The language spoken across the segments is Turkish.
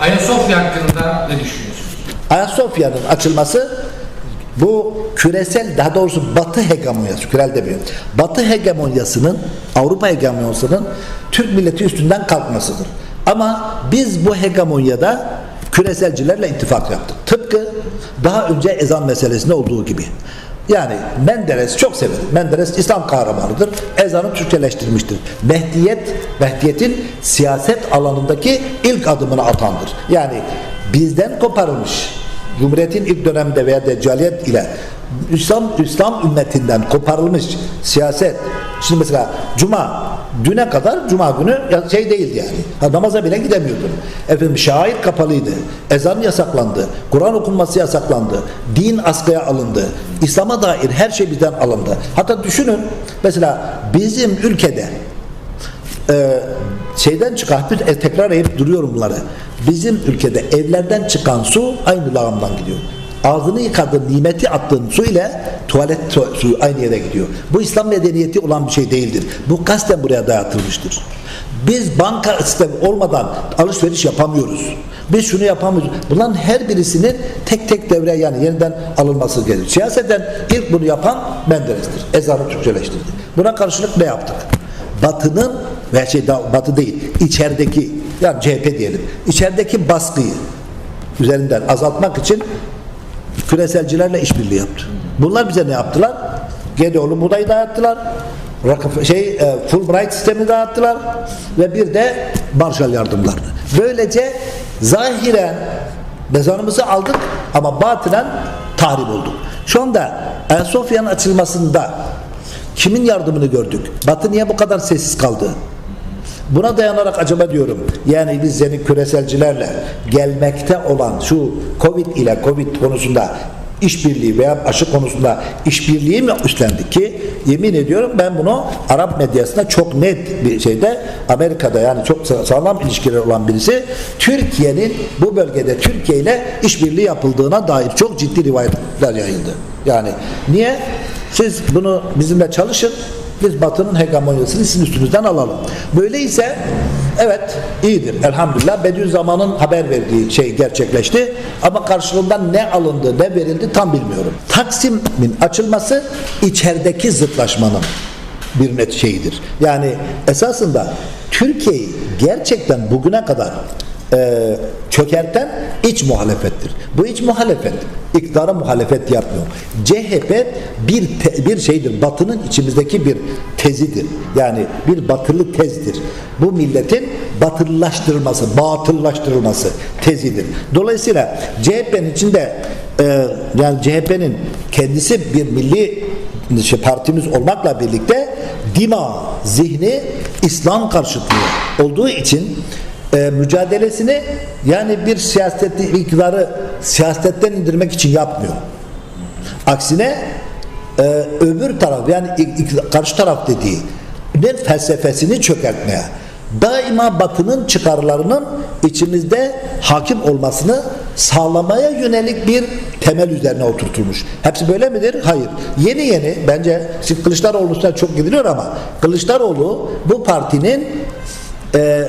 Ayasofya hakkında ne düşünüyorsunuz? Ayasofya'nın açılması bu küresel daha doğrusu Batı hegemonyası, kürel demiyor. Batı hegemonyasının, Avrupa hegemonyasının Türk milleti üstünden kalkmasıdır. Ama biz bu hegemonyada küreselcilerle ittifak yaptık. Tıpkı daha önce ezan meselesinde olduğu gibi. Yani Menderes çok severim. Menderes İslam kahramanıdır. Ezanı Türkçeleştirmiştir. Mehdiyet, Mehdiyet'in siyaset alanındaki ilk adımını atandır. Yani bizden koparılmış Cumhuriyet'in ilk döneminde veya Deccaliyet ile İslam, İslam ümmetinden koparılmış siyaset şimdi mesela Cuma düne kadar Cuma günü şey değildi yani. Ha, namaza bile gidemiyordun efendim şair kapalıydı. Ezan yasaklandı. Kur'an okunması yasaklandı. Din askıya alındı. İslam'a dair her şey bizden alındı. Hatta düşünün mesela bizim ülkede e, şeyden çıkan e, tekrar edip duruyorum bunları. Bizim ülkede evlerden çıkan su aynı lağımdan gidiyor. Ağzını yıkadığın, nimeti attığın su ile tuvalet tu- suyu aynı yere gidiyor. Bu İslam medeniyeti olan bir şey değildir. Bu kasten buraya dayatılmıştır. Biz banka sistemi olmadan alışveriş yapamıyoruz. Biz şunu yapamıyoruz. Bunların her birisinin tek tek devreye yani yeniden alınması gerekiyor. Siyaseten ilk bunu yapan Menderes'tir. Ezanı Türkçeleştirdi. Buna karşılık ne yaptık? Batı'nın veya şey Batı değil içerideki yani CHP diyelim içerideki baskıyı üzerinden azaltmak için küreselcilerle işbirliği yaptı. Bunlar bize ne yaptılar? Gedeoğlu buğdayı dağıttılar. Şey e, Fulbright sistemi dağıttılar ve bir de Marshall yardımlarını. Böylece zahiren mezanımızı aldık ama batinen tahrip olduk. Şu anda Ayasofya'nın açılmasında kimin yardımını gördük? Batı niye bu kadar sessiz kaldı? Buna dayanarak acaba diyorum yani biz yeni küreselcilerle gelmekte olan şu Covid ile Covid konusunda işbirliği veya aşı konusunda işbirliği mi üstlendik ki yemin ediyorum ben bunu Arap medyasında çok net bir şeyde Amerika'da yani çok sa- sağlam ilişkiler olan birisi Türkiye'nin bu bölgede Türkiye ile işbirliği yapıldığına dair çok ciddi rivayetler yayıldı. Yani niye? Siz bunu bizimle çalışın biz batının hegemonyasını sizin üstünüzden alalım. Böyleyse evet iyidir elhamdülillah Bediüzzaman'ın haber verdiği şey gerçekleşti ama karşılığında ne alındı ne verildi tam bilmiyorum. Taksim'in açılması içerideki zıtlaşmanın bir net şeyidir. Yani esasında Türkiye'yi gerçekten bugüne kadar e, çökerten iç muhalefettir. Bu iç muhalefet iktidara muhalefet yapmıyor. CHP bir te- bir şeydir. Batının içimizdeki bir tezidir. Yani bir batılı tezdir. Bu milletin batılılaştırılması, batıllaştırılması tezidir. Dolayısıyla CHP'nin içinde e, yani CHP'nin kendisi bir milli şey, partimiz olmakla birlikte dima, zihni İslam karşıtlığı olduğu için e, mücadelesini yani bir siyaseti iktidarı siyasetten indirmek için yapmıyor. Aksine e, öbür taraf yani karşı taraf dediği ne felsefesini çökertmeye daima batının çıkarlarının içimizde hakim olmasını sağlamaya yönelik bir temel üzerine oturtulmuş. Hepsi böyle midir? Hayır. Yeni yeni bence şimdi Kılıçdaroğlu üstüne çok gidiliyor ama Kılıçdaroğlu bu partinin e,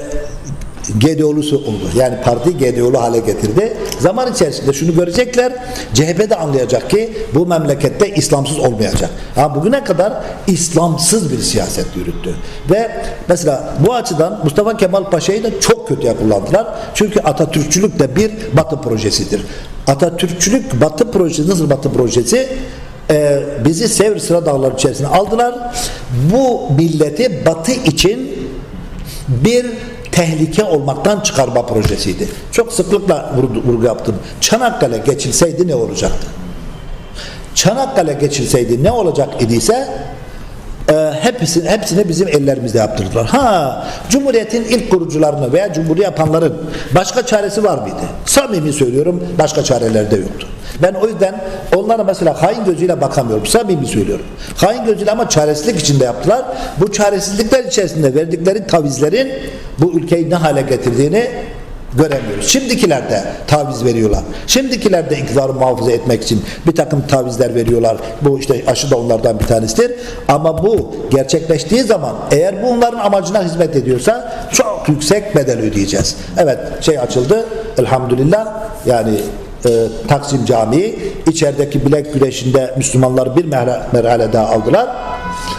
GDO'lusu oldu. Yani parti GDO'lu hale getirdi. Zaman içerisinde şunu görecekler. CHP de anlayacak ki bu memlekette İslamsız olmayacak. Ha bugüne kadar İslamsız bir siyaset yürüttü. Ve mesela bu açıdan Mustafa Kemal Paşa'yı da çok kötüye kullandılar. Çünkü Atatürkçülük de bir Batı projesidir. Atatürkçülük Batı projesi nasıl Batı projesi? Ee, bizi Sevr Sıra Dağları içerisine aldılar. Bu milleti Batı için bir tehlike olmaktan çıkarma projesiydi. Çok sıklıkla vurgu, yaptım. Çanakkale geçilseydi ne olacaktı? Çanakkale geçilseydi ne olacak idiyse e, hepsini, hepsini bizim ellerimizde yaptırdılar. Ha, Cumhuriyet'in ilk kurucularını veya Cumhuriyet yapanların başka çaresi var mıydı? Samimi söylüyorum başka çareleri de yoktu. Ben o yüzden onlara mesela hain gözüyle bakamıyorum. Samimi söylüyorum. Hain gözüyle ama çaresizlik içinde yaptılar. Bu çaresizlikler içerisinde verdikleri tavizlerin bu ülkeyi ne hale getirdiğini göremiyoruz. Şimdikiler de taviz veriyorlar. Şimdikiler de iktidarı muhafaza etmek için bir takım tavizler veriyorlar. Bu işte aşı da onlardan bir tanesidir. Ama bu gerçekleştiği zaman eğer bu onların amacına hizmet ediyorsa çok yüksek bedel ödeyeceğiz. Evet şey açıldı. elhamdülillah yani e, Taksim Camii içerideki bilek güreşinde Müslümanlar bir merha- merhale daha aldılar.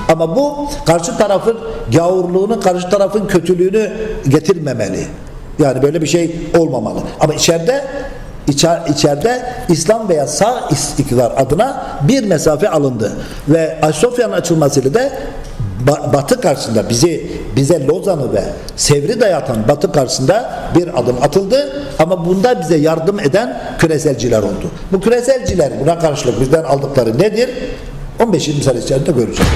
Ama bu karşı tarafın gavurluğunu, karşı tarafın kötülüğünü getirmemeli. Yani böyle bir şey olmamalı. Ama içeride içer, içeride İslam veya sağ is- iktidar adına bir mesafe alındı. Ve Ayasofya'nın açılmasıyla da Ba- Batı karşısında bizi bize Lozan'ı ve Sevr'i dayatan Batı karşısında bir adım atıldı ama bunda bize yardım eden küreselciler oldu. Bu küreselciler buna karşılık bizden aldıkları nedir? 15-20 sene içerisinde göreceğiz.